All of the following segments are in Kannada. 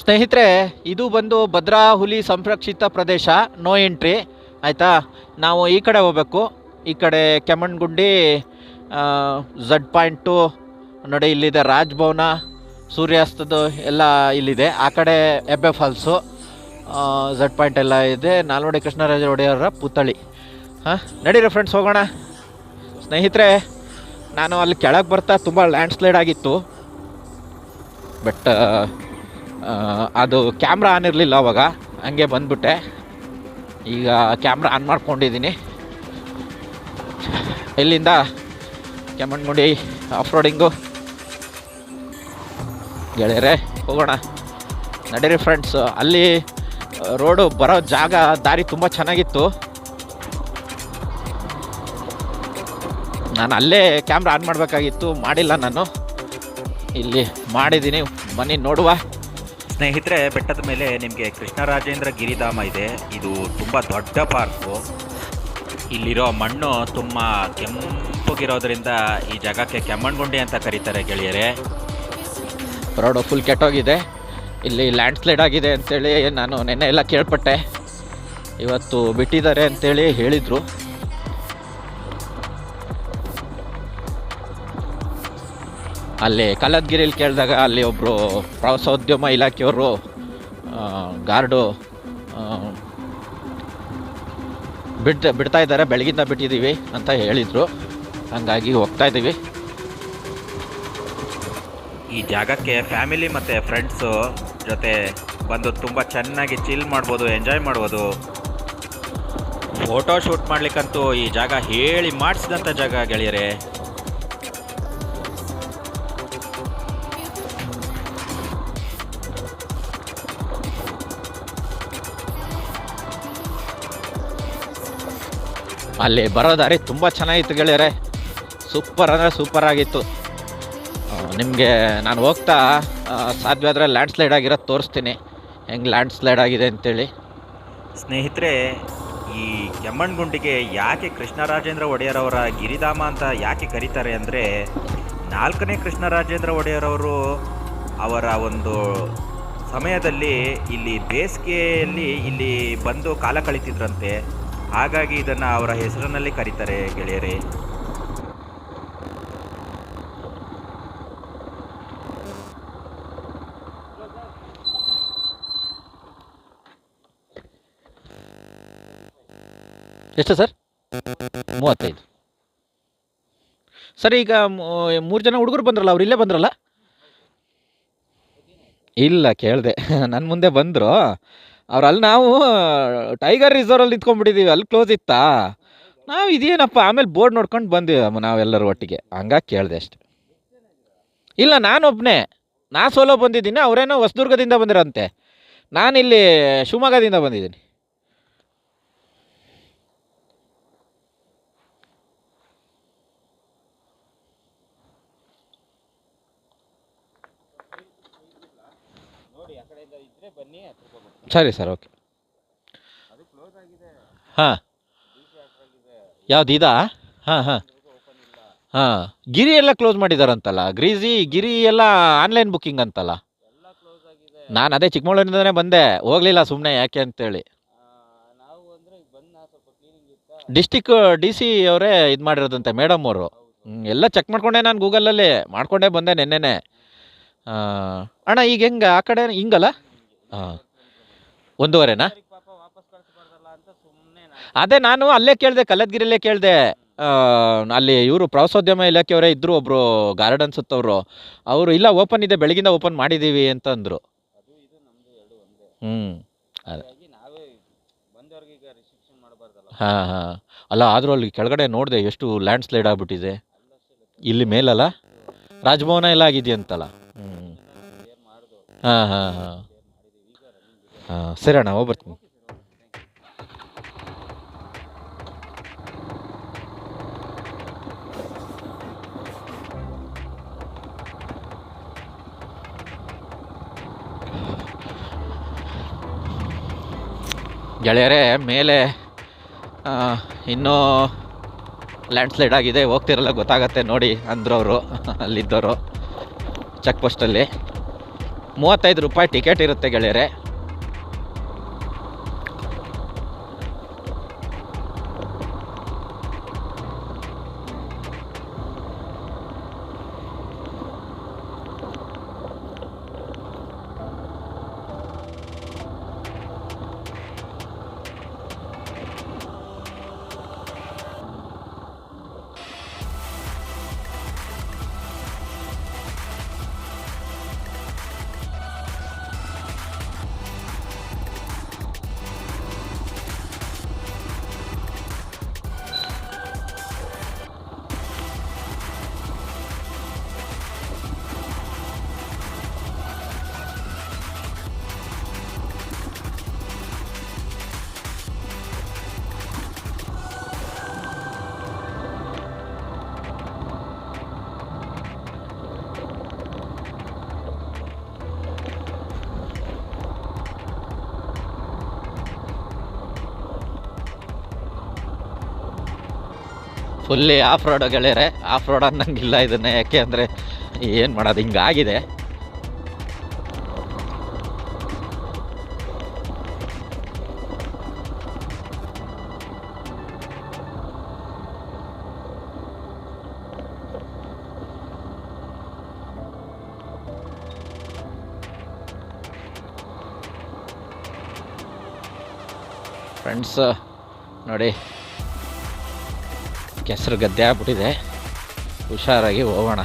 ಸ್ನೇಹಿತರೆ, ಇದು ಬಂದು ಭದ್ರಾ ಹುಲಿ ಸಂರಕ್ಷಿತ ಪ್ರದೇಶ ನೋ ಎಂಟ್ರಿ ಆಯಿತಾ? ನಾವು ಈ ಕಡೆ ಹೋಗಬೇಕು. ಈ ಕಡೆ ಕೆಮ್ಮಣ್ಗುಂಡಿ ಝಡ್ ಪಾಯಿಂಟು ನೋಡಿ ಇಲ್ಲಿದೆ ರಾಜ್ಭವನ ಸೂರ್ಯಾಸ್ತದ ಎಲ್ಲ ಇಲ್ಲಿದೆ. ಆ ಕಡೆ ಎಬ್ಬೆ ಫಾಲ್ಸು ಝಡ್ ಪಾಯಿಂಟ್ ಎಲ್ಲ ಇದೆ. ನಾಲ್ವಡಿ ಕೃಷ್ಣರಾಜ ಒಡೆಯವರ ಪುತ್ಥಳಿ. ಹಾಂ, ನಡೀರಿ ಫ್ರೆಂಡ್ಸ್ ಹೋಗೋಣ. ಸ್ನೇಹಿತರೆ, ನಾನು ಅಲ್ಲಿ ಕೆಳಗೆ ಬರ್ತಾ ತುಂಬ ಲ್ಯಾಂಡ್ ಸ್ಲೈಡ್ ಆಗಿತ್ತು ಬಟ್ ಅದು ಕ್ಯಾಮ್ರಾ ಆನ್ ಇರಲಿಲ್ಲ ಅವಾಗ. ಹಂಗೆ ಬಂದ್ಬಿಟ್ಟೆ. ಈಗ ಕ್ಯಾಮ್ರಾ ಆನ್ ಮಾಡ್ಕೊಂಡಿದ್ದೀನಿ. ಇಲ್ಲಿಂದ ಕೆಮ್ಮಣ್ಗುಂಡಿ ಆಫ್ ರೋಡಿಂಗು ಗೆಳೆಯರೆ, ಹೋಗೋಣ. ನಡೀರಿ ಫ್ರೆಂಡ್ಸ್ ಅಲ್ಲಿ ರೋಡು ಬರೋ ಜಾಗ, ದಾರಿ ತುಂಬ ಚೆನ್ನಾಗಿತ್ತು. ನಾನು ಅಲ್ಲೇ ಕ್ಯಾಮ್ರಾ ಆನ್ ಮಾಡಬೇಕಾಗಿತ್ತು, ಮಾಡಿಲ್ಲ ನಾನು. ಇಲ್ಲಿ ಮಾಡಿದ್ದೀನಿ, ಬನ್ನಿ ನೋಡುವ. ಸ್ನೇಹಿತರೆ, ಬೆಟ್ಟದ ಮೇಲೆ ನಿಮಗೆ ಕೃಷ್ಣರಾಜೇಂದ್ರ ಗಿರಿಧಾಮ ಇದೆ. ಇದು ತುಂಬ ದೊಡ್ಡ ಪಾರ್ಕು. ಇಲ್ಲಿರೋ ಮಣ್ಣು ತುಂಬ ಕೆಂಪಗಿರೋದ್ರಿಂದ ಈ ಜಾಗಕ್ಕೆ ಕೆಮ್ಮಣ್ಗುಂಡಿ ಅಂತ ಕರೀತಾರೆ ಗೆಳೆಯರೆ. ರೋಡು ಫುಲ್ ಕೆಟ್ಟೋಗಿದೆ. ಇಲ್ಲಿ ಲ್ಯಾಂಡ್ ಸ್ಲೈಡ್ ಆಗಿದೆ ಅಂತೇಳಿ ನಾನು ನೆನ್ನೆ ಎಲ್ಲ ಕೇಳ್ಪಟ್ಟೆ. ಇವತ್ತು ಬಿಟ್ಟಿದ್ದಾರೆ ಅಂತೇಳಿ ಹೇಳಿದರು. ಅಲ್ಲಿ ಕಲ್ಲದ್ಗಿರಿಲಿ ಕೇಳಿದಾಗ ಅಲ್ಲಿ ಒಬ್ಬರು ಪ್ರವಾಸೋದ್ಯಮ ಇಲಾಖೆಯವರು ಗಾರ್ಡು ಬಿಡ್ತಾ ಬಿಡ್, ಬಿಡ್ತಾ ಇದ್ದಾರೆ, ಬೆಳಗಿಂದ ಬಿಟ್ಟಿದ್ದೀವಿ ಅಂತ ಹೇಳಿದರು. ಹಂಗಾಗಿ ಹೋಗ್ತಾ ಇದ್ದೀವಿ. ಈ ಜಾಗಕ್ಕೆ ಫ್ಯಾಮಿಲಿ ಮತ್ತು ಫ್ರೆಂಡ್ಸು ಜೊತೆ ಬಂದು ತುಂಬ ಚೆನ್ನಾಗಿ ಚಿಲ್ ಮಾಡ್ಬೋದು ಎಂಜಾಯ್ ಮಾಡ್ಬೋದು. ಫೋಟೋ ಶೂಟ್ ಮಾಡ್ಲಿಕ್ಕಂತೂ ಈ ಜಾಗ ಹೇಳಿ ಮಾಡಿಸಿದಂಥ ಜಾಗ ಗೆಳೆಯರೆ. ಅಲ್ಲಿ ಬರೋ ದಾರಿ ತುಂಬ ಚೆನ್ನಾಗಿತ್ತು ಗೆಳೆಯರೆ. ಸೂಪರ್ ಅಂದರೆ ಸೂಪರ್ ಆಗಿತ್ತು. ನಿಮಗೆ ನಾನು ಹೋಗ್ತಾ ಸಾಧ್ಯ ಆದರೆ ಲ್ಯಾಂಡ್ ಸ್ಲೈಡ್ ಆಗಿರೋದು ತೋರಿಸ್ತೀನಿ. ಹೆಂಗೆ ಲ್ಯಾಂಡ್ ಸ್ಲೈಡ್ ಆಗಿದೆ ಅಂತೇಳಿ. ಸ್ನೇಹಿತರೆ, ಈ ಕೆಮ್ಮಣ್ಗುಂಡಿಗೆ ಯಾಕೆ ಕೃಷ್ಣರಾಜೇಂದ್ರ ಒಡೆಯರ್ ಅವರ ಗಿರಿಧಾಮ ಅಂತ ಯಾಕೆ ಕರೀತಾರೆ ಅಂದರೆ, ನಾಲ್ಕನೇ ಕೃಷ್ಣರಾಜೇಂದ್ರ ಒಡೆಯರವರು ಅವರ ಒಂದು ಸಮಯದಲ್ಲಿ ಇಲ್ಲಿ ಬೇಸಿಗೆಯಲ್ಲಿ ಇಲ್ಲಿ ಬಂದು ಕಾಲ ಕಳೀತಿದ್ರಂತೆ. ಹಾಗಾಗಿ ಇದನ್ನು ಅವರ ಹೆಸರಿನಲ್ಲಿ ಕರೀತಾರೆ ಗೆಳೆಯರೇ. ಎಷ್ಟು ಸರ್? ಮೂವತ್ತೈದು. ಸರ್, ಈಗ ಮೂರು ಜನ ಹುಡುಗರು ಬಂದ್ರಲ್ಲ, ಅವ್ರು ಇಲ್ಲೇ ಬಂದ್ರಲ್ಲ? ಇಲ್ಲ, ಕೇಳಿದೆ. ನನ್ನ ಮುಂದೆ ಬಂದರು. ಅವ್ರು ಅಲ್ಲಿ ನಾವು ಟೈಗರ್ ರಿಸರ್ವಲ್ಲಿ ನಿಂತ್ಕೊಂಡ್ಬಿಟ್ಟಿದ್ದೀವಿ ಅಲ್ಲಿ ಕ್ಲೋಸ್ ಇತ್ತಾ? ನಾವು ಇದೇನಪ್ಪ, ಆಮೇಲೆ ಬೋರ್ಡ್ ನೋಡ್ಕೊಂಡು ಬಂದ್ವಿ ನಾವೆಲ್ಲರೂ ಒಟ್ಟಿಗೆ. ಹಂಗಾಗಿ ಕೇಳಿದೆ ಅಷ್ಟೆ. ಇಲ್ಲ ನಾನೊಬ್ಬನೇ ನಾ ಸೋಲೋ ಬಂದಿದ್ದೀನಿ, ಅವರೇನೋ ಹೊಸದುರ್ಗದಿಂದ ಬಂದಿರಂತೆ ನಾನಿಲ್ಲಿ ಶಿವಮೊಗ್ಗದಿಂದ ಬಂದಿದ್ದೀನಿ. ಸರಿ ಸರ್, ಓಕೆ. ಹಾಂ. ಯಾವ್ದು ಇದಾ? ಹಾಂ ಹಾಂ. ಹಾಂ. ಗಿರಿ ಎಲ್ಲ ಕ್ಲೋಸ್ ಮಾಡಿದಾರಂತಲ್ಲ? ಗ್ರೀಸಿ, ಗಿರಿ ಎಲ್ಲ ಆನ್ಲೈನ್ ಬುಕ್ಕಿಂಗ್ ಅಂತಲ್ಲ? ನಾನು ಅದೇ ಚಿಕ್ಕಮಗಳೂರಿಂದನೇ ಬಂದೆ. ಹೋಗಲಿಲ್ಲ ಸುಮ್ಮನೆ ಯಾಕೆ ಅಂತೇಳಿ. ಡಿಸ್ಟಿಕ್ ಡಿ ಸಿ ಅವರೇ ಇದು ಮಾಡಿರೋದಂತೆ ಮೇಡಮ್ ಅವರು. ಎಲ್ಲ ಚೆಕ್ ಮಾಡ್ಕೊಂಡೆ ನಾನು ಗೂಗಲಲ್ಲಿ. ಮಾಡ್ಕೊಂಡೇ ಬಂದೆ ನೆನ್ನೆನೆ. ಅಣ್ಣ, ಈಗ ಹೆಂಗೆ? ಆ ಕಡೆ ಹಿಂಗಲ್ಲ? ಹಾಂ. ಒಂದೂವರೆನಾ? ಅದೇ ನಾನು ಅಲ್ಲೇ ಕೇಳಿದೆ, ಕಲ್ಲದ್ಗಿರಿಯಲ್ಲೇ ಕೇಳಿದೆ. ಅಲ್ಲಿ ಇವರು ಪ್ರವಾಸೋದ್ಯಮ ಇಲಾಖೆಯವರೇ ಇದ್ದರು ಒಬ್ಬರು ಗಾರ್ಡನ್ ಸುತ್ತವರು ಅವರು, ಇಲ್ಲ, ಓಪನ್ ಇದೆ, ಬೆಳಗಿಂದ ಓಪನ್ ಮಾಡಿದ್ದೀವಿ ಅಂತ ಅಂದರು ಹ್ಞೂ ಹಾಂ ಹಾಂ. ಅಲ್ಲ, ಆದರೂ ಅಲ್ಲಿ ಕೆಳಗಡೆ ನೋಡಿದೆ, ಎಷ್ಟು ಲ್ಯಾಂಡ್ ಸ್ಲೈಡ್ ಆಗ್ಬಿಟ್ಟಿದೆ. ಇಲ್ಲಿ ಮೇಲಲ್ಲ? ರಾಜಭವನ ಎಲ್ಲ ಆಗಿದೆಯಂತಲ್ಲ? ಹ್ಞೂ ಹಾಂ ಹಾಂ ಹಾಂ. ಹಾಂ ಸರಿ ಅಣ್ಣ ಹೋಗ್ಬರ್ತೀನಿ ಗೆಳೆಯರೇ, ಮೇಲೆ ಇನ್ನೂ ಲ್ಯಾಂಡ್ಸ್ಲೈಡ್ ಆಗಿದೆ, ಹೋಗ್ತಿರಲ್ಲ, ಗೊತ್ತಾಗತ್ತೆ, ನೋಡಿ, ಅಂದರು ಅವರು ಅಲ್ಲಿದ್ದವರು ಚೆಕ್ ಪೋಸ್ಟಲ್ಲಿ ಮೂವತ್ತೈದು ರೂಪಾಯಿ ಟಿಕೆಟ್ ಇರುತ್ತೆ ಗೆಳೆಯರೆ. ಫುಲ್ಲಿ ಆಫ್ ರೋಡ್ ಗೆಳೆಯರೆ ಆಫ್ ರೋಡ್ ಅನ್ನಂಗಿಲ್ಲ ಇದನ್ನ. ಯಾಕೆ ಅಂದರೆ ಏನು ಮಾಡೋದು, ಹಿಂಗಾಗಿದೆ. ಫ್ರೆಂಡ್ಸ್ ನೋಡಿ ಕೆಸರು ಗದ್ದೆ ಆಗ್ಬಿಟ್ಟಿದೆ. ಹುಷಾರಾಗಿ ಹೋಗೋಣ.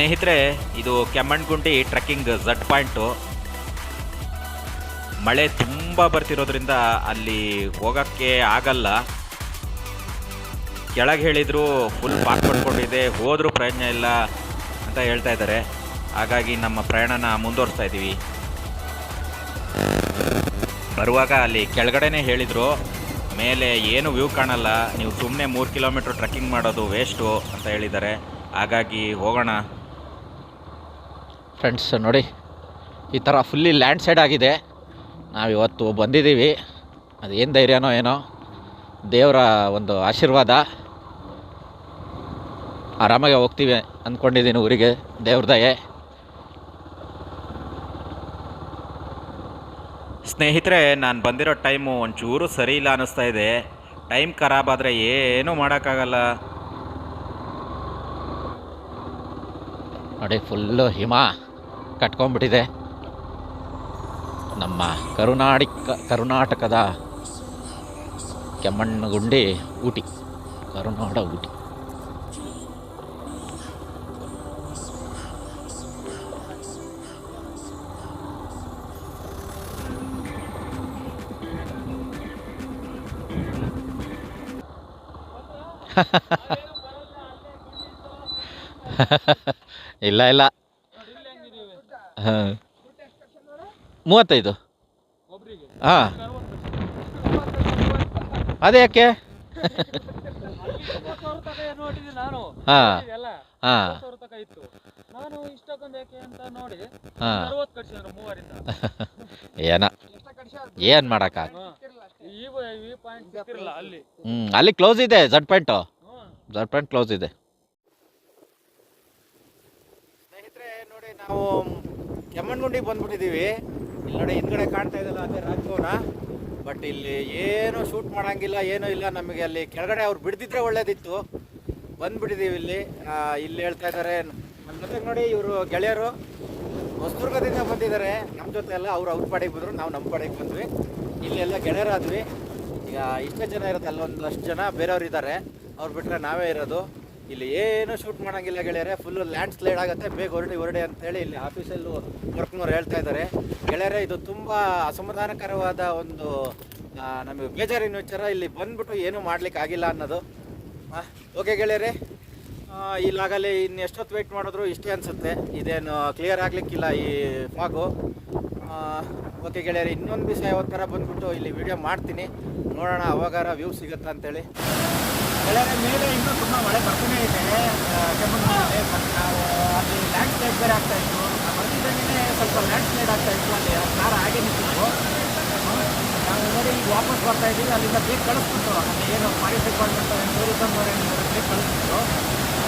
ಸ್ನೇಹಿತರೆ, ಇದು ಕೆಮ್ಮಣ್ಗುಂಡಿ ಟ್ರೆಕ್ಕಿಂಗ್ ಝಡ್ ಪಾಯಿಂಟು ಮಳೆ ತುಂಬ ಬರ್ತಿರೋದ್ರಿಂದ ಅಲ್ಲಿ ಹೋಗೋಕ್ಕೆ ಆಗಲ್ಲ. ಕೆಳಗೆ ಹೇಳಿದ್ರು ಫುಲ್ ಪಾಕ್ ಪಡ್ಕೊಂಡಿದೆ ಹೋದರೂ ಪ್ರಯತ್ನ ಇಲ್ಲ ಅಂತ ಹೇಳ್ತಾ ಇದ್ದಾರೆ. ಹಾಗಾಗಿ ನಮ್ಮ ಪ್ರಯಾಣನ ಮುಂದುವರಿಸ್ತಾ ಇದ್ದೀವಿ. ಬರುವಾಗ ಅಲ್ಲಿ ಕೆಳಗಡೆನೇ ಹೇಳಿದರು, ಮೇಲೆ ಏನು ವ್ಯೂ ಕಾಣಲ್ಲ, ನೀವು ಸುಮ್ಮನೆ ಮೂರು ಕಿಲೋಮೀಟ್ರ್ ಟ್ರೆಕ್ಕಿಂಗ್ ಮಾಡೋದು ವೇಸ್ಟು ಅಂತ ಹೇಳಿದ್ದಾರೆ. ಹಾಗಾಗಿ ಹೋಗೋಣ. ಫ್ರೆಂಡ್ಸ್ ನೋಡಿ ಈ ಥರ ಫುಲ್ಲಿ ಲ್ಯಾಂಡ್ ಸೈಡ್ ಆಗಿದೆ. ನಾವು ಇವತ್ತು ಬಂದಿದ್ದೀವಿ ಅದೇನು ಧೈರ್ಯನೋ ಏನೋ ದೇವರ ಒಂದು ಆಶೀರ್ವಾದ. ಆರಾಮಾಗಿ ಹೋಗ್ತೀವಿ ಅಂದ್ಕೊಂಡಿದ್ದೀನಿ ಊರಿಗೆ ದೇವ್ರ ದಯೆ. ಸ್ನೇಹಿತರೆ ನಾನು ಬಂದಿರೋ ಟೈಮು ಒಂಚೂರು ಸರಿ ಇಲ್ಲ ಅನ್ನಿಸ್ತಾ ಇದೆ. ಟೈಮ್ ಖರಾಬ್ ಆದರೆ ಏನೂ ಮಾಡೋಕ್ಕಾಗಲ್ಲ. ನೋಡಿ ಫುಲ್ಲು ಹಿಮ. ಕಟ್ಕೊಂಡ್ಬಿಟ್ಟಿದೆ. ನಮ್ಮ ಕರುನಾಡಿ ಕರ್ನಾಟಕದ ಕೆಮ್ಮಣ್ಣಗುಂಡಿ ಊಟಿ ಕರುನಾಡ ಊಟಿ. ಇಲ್ಲ ಇಲ್ಲ. ಹಾಂ. ಮೂವತ್ತೈದು. ಹಾಂ. ಅದೇ ಯಾಕೆ? ಹಾಂ. ಹಾಂ. ಏನ? ಏನು ಮಾಡಕ್ಕ ಅಲ್ಲಿ. ಹ್ಞೂ ಅಲ್ಲಿ ಕ್ಲೋಸ್ ಇದೆ Z point. Z point close ಇದೆ. ಸ್ನೇಹಿತರೆ ನೋಡಿ ನಾವು ಕೆಮ್ಮಣ್ಣಗುಂಡಿಗೆ ಬಂದ್ಬಿಟ್ಟಿದ್ದೀವಿ ಇಲ್ಲಿ ನೋಡಿ ಹಿಂದ್ಗಡೆ ಕಾಣ್ತಾ ಇದೆಯಲ್ಲ ಅದೇ ರಾಜಭವನ ಬಟ್ ಇಲ್ಲಿ ಏನು ಶೂಟ್ ಮಾಡೋಂಗಿಲ್ಲ, ಏನೂ ಇಲ್ಲ ನಮಗೆ ಅಲ್ಲಿ. ಕೆಳಗಡೆ ಅವ್ರು ಬಿಡ್ದಿದ್ರೆ ಒಳ್ಳೇದಿತ್ತು. ಬಂದ್ಬಿಟ್ಟಿದ್ದೀವಿ ಇಲ್ಲಿ. ಇಲ್ಲಿ ಹೇಳ್ತಾ ಇದ್ದಾರೆ ನಮ್ಮ ಜೊತೆಗೆ ನೋಡಿ ಇವರು ಗೆಳೆಯರು. ಹೊಸದುರ್ಗದಿಂದ ಬಂದಿದ್ದಾರೆ. ನಮ್ಮ ಜೊತೆ ಎಲ್ಲ ಅವ್ರು ಅವ್ರ ಪಾಡಿಗೆ ಬಂದರು, ನಾವು ನಮ್ಮ ಪಾಡಿಗೆ ಬಂದ್ವಿ. ಇಲ್ಲೆಲ್ಲ ಗೆಳೆಯರಾದ್ವಿ. ಈಗ ಇಷ್ಟೇ ಜನ ಇರುತ್ತೆ ಅಲ್ಲೊಂದಷ್ಟು ಜನ ಬೇರೆಯವ್ರು ಇದ್ದಾರೆ ಅವ್ರು ಬಿಟ್ಟರೆ ನಾವೇ ಇರೋದು. ಇಲ್ಲಿ ಏನು ಶೂಟ್ ಮಾಡೋಂಗಿಲ್ಲ ಗೆಳೆಯರೆ. ಫುಲ್ಲು ಲ್ಯಾಂಡ್ ಸ್ಲೈಡ್ ಆಗುತ್ತೆ. ಬೇಗ ಹೊರಡಿ ಹೊರಡಿ ಅಂತೇಳಿ ಇಲ್ಲಿ ಆಫೀಸಲ್ಲೂ ವರ್ಕ್ನವ್ರು ಹೇಳ್ತಾ ಇದ್ದಾರೆ. ಗೆಳೆಯರೆ, ಇದು ತುಂಬ ಅಸಮಾಧಾನಕರವಾದ ಒಂದು ನಮಗೆ ಬೇಜಾರಿನ ವಿಚಾರ ಇಲ್ಲಿ ಬಂದ್ಬಿಟ್ಟು ಏನೂ ಮಾಡ್ಲಿಕ್ಕೆ ಆಗಿಲ್ಲ ಅನ್ನೋದು. ಓಕೆ ಗೆಳೆಯರೆ. ಇಲ್ಲಾಗಲೇ ಇನ್ನು ಎಷ್ಟೊತ್ತು ವೆಯ್ಟ್ ಮಾಡಿದ್ರು ಇಷ್ಟೇ ಅನಿಸುತ್ತೆ. ಇದೇನು ಕ್ಲಿಯರ್ ಆಗಲಿಕ್ಕಿಲ್ಲ ಈ ಫಾಗು ಓಕೆ ಗೆಳೆಯರೆ, ಇನ್ನೊಂದು ದಿವಸ ಯಾವತ್ತರ ಬಂದ್ಬಿಟ್ಟು ಇಲ್ಲಿ ವಿಡಿಯೋ ಮಾಡ್ತೀನಿ. ನೋಡೋಣ, ಅವಾಗಾರ ವ್ಯೂ ಸಿಗುತ್ತಾ ಅಂತೇಳಿ. ಕೆಳಗಡೆ ಮೇಲೆ ಇನ್ನೂ ತುಂಬ ಮಳೆ ಬರ್ತಾನೆ ಇದೆ. ಕೆಮ್ಮಣ್ಣಲ್ಲಿ ಬಟ್ ನಾವು ಅಲ್ಲಿ ಲ್ಯಾಂಡ್ ಸ್ಲೈಡ್ ಬೇರೆ ಆಗ್ತಾ ಇತ್ತು. ನಾವು ಸ್ವಲ್ಪ ಲ್ಯಾಂಡ್ ಸ್ಲೈಡ್ ಆಗ್ತಾ ಇತ್ತು. ಅಲ್ಲಿ ಕಾರ್ ಹಾಗೆ ನಿಂತಿತ್ತು. ನಾವು ನೋಡಿ ಈಗ ವಾಪಸ್ ಬರ್ತಾ ಇದ್ದೀವಿ. ಅಲ್ಲಿಂದ ಬೇಗ ಕಳಿಸ್ಬಿಟ್ಟು ಅಲ್ಲಿ ಏನು ಫಾರೆಸ್ಟ್ ಡಿಪಾರ್ಟ್ಮೆಂಟ್ ಟೂರಿಸಮ್ ಅವರೇ ಬೇಗ ಕಳಿಸ್ಬಿಟ್ಟು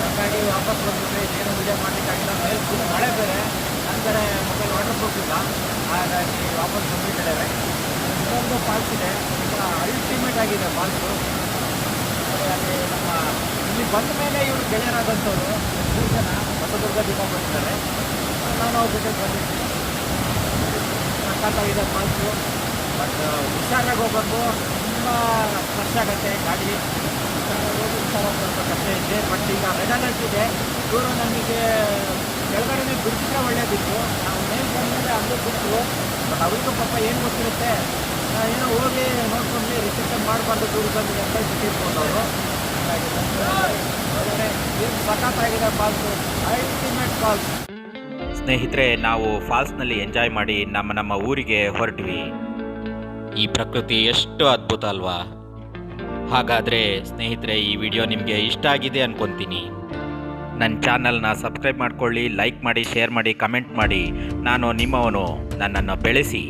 ಹಾಗಾಗಿ ವಾಪಸ್ ಬಂದ್ಬಿಟ್ರೆ ಏನು ವಿಡಿಯೋ ಮಾಡಲಿಕ್ಕಾಗಿಲ್ಲ. ಮೇಲೆ ಫುಲ್ ಮಳೆ ಬೇರೆ. ಅಂದರೆ ಮೊಬೈಲ್ ವಾಟರ್ ಪ್ರೂಫ್ ಇಲ್ಲ ಹಾಗಾಗಿ ವಾಪಸ್ ಬಂದ್ಬಿಟ್ಟಿದ್ದೇವೆ ಇನ್ನೊಂದು ಫಾಲ್ಸ್ ಇದೆ. ಅಲ್ಟಿಮೇಟ್ ಆಗಿದೆ ಫಾಲ್ಸು ಅಲ್ಲಿ ನಮ್ಮ ಇಲ್ಲಿ ಬಂದ ಮೇಲೆ ಇವರು ಗೆಳೆಯರಾದಂಥವ್ರು, ಮೂರು ಜನ ಹೊಸದುರ್ಗದಿಂದ ಬಂದಿದ್ದಾರೆ. ನಾನು ಅವ್ರ ಜೊತೆ ಬಂದಿದ್ದೀನಿ ಸಖತ್ತಾಗಿದೆ ಫಾಲ್ಸು ಬಟ್ ಹುಷಾರಾಗಿ ಹೋಗ್ಬೇಕು ತುಂಬ ಖರ್ಚ್ ಆಗುತ್ತೆ ಗಾಡಿ. ಸ್ವಲ್ಪ ಕಷ್ಟ ಇದೆ. ಬಟ್ ಈಗ ರೆಡ್ ಅಲರ್ಟ್ ಇದೆ. ಇವರು ನಮಗೆ ಕೆಳಗಡೆನೇ ಬಿಡ್ತಿದ್ರೆ ಒಳ್ಳೇದಿತ್ತು. ನಾವು ಮೇಲೆ ಬಂದಮೇಲೆ ಅಲ್ಲೂ ಬಿಟ್ಟರು ಬಟ್ ಅವರಿಗೂ ಪಾಪ ಏನು ಗೊತ್ತಿರುತ್ತೆ? ಏನೋ ಹೋಗಿ ನೋಡ್ಕೊಂಡು ರಿಸೆಪ್ಷನ್ ಮಾಡಬಾರ್ದು ಅಂತ ಸಖತ್ತಾಗಿದೆ ಫಾಲ್ಸು ಅಲ್ಟಿಮೇಟ್ ಫಾಲ್ಸ್ ಸ್ನೇಹಿತರೆ, ನಾವು ಫಾಲ್ಸ್ನಲ್ಲಿ ಎಂಜಾಯ್ ಮಾಡಿ ನಮ್ಮ ನಮ್ಮ ಊರಿಗೆ ಹೊರಟ್ವಿ. ಈ ಪ್ರಕೃತಿ ಎಷ್ಟು ಅದ್ಭುತ ಅಲ್ವಾ? ಹಾಗಾದರೆ ಸ್ನೇಹಿತರೆ, ಈ ವಿಡಿಯೋ ನಿಮಗೆ ಇಷ್ಟ ಆಗಿದೆ ಅನ್ಕೊತೀನಿ. ನನ್ನ ಚಾನಲ್ನ ಸಬ್ಸ್ಕ್ರೈಬ್ ಮಾಡ್ಕೊಳ್ಳಿ ಲೈಕ್ ಮಾಡಿ ಶೇರ್ ಮಾಡಿ ಕಮೆಂಟ್ ಮಾಡಿ. ನಾನು ನಿಮ್ಮವನು, ನನ್ನನ್ನು ಬೆಳೆಸಿ.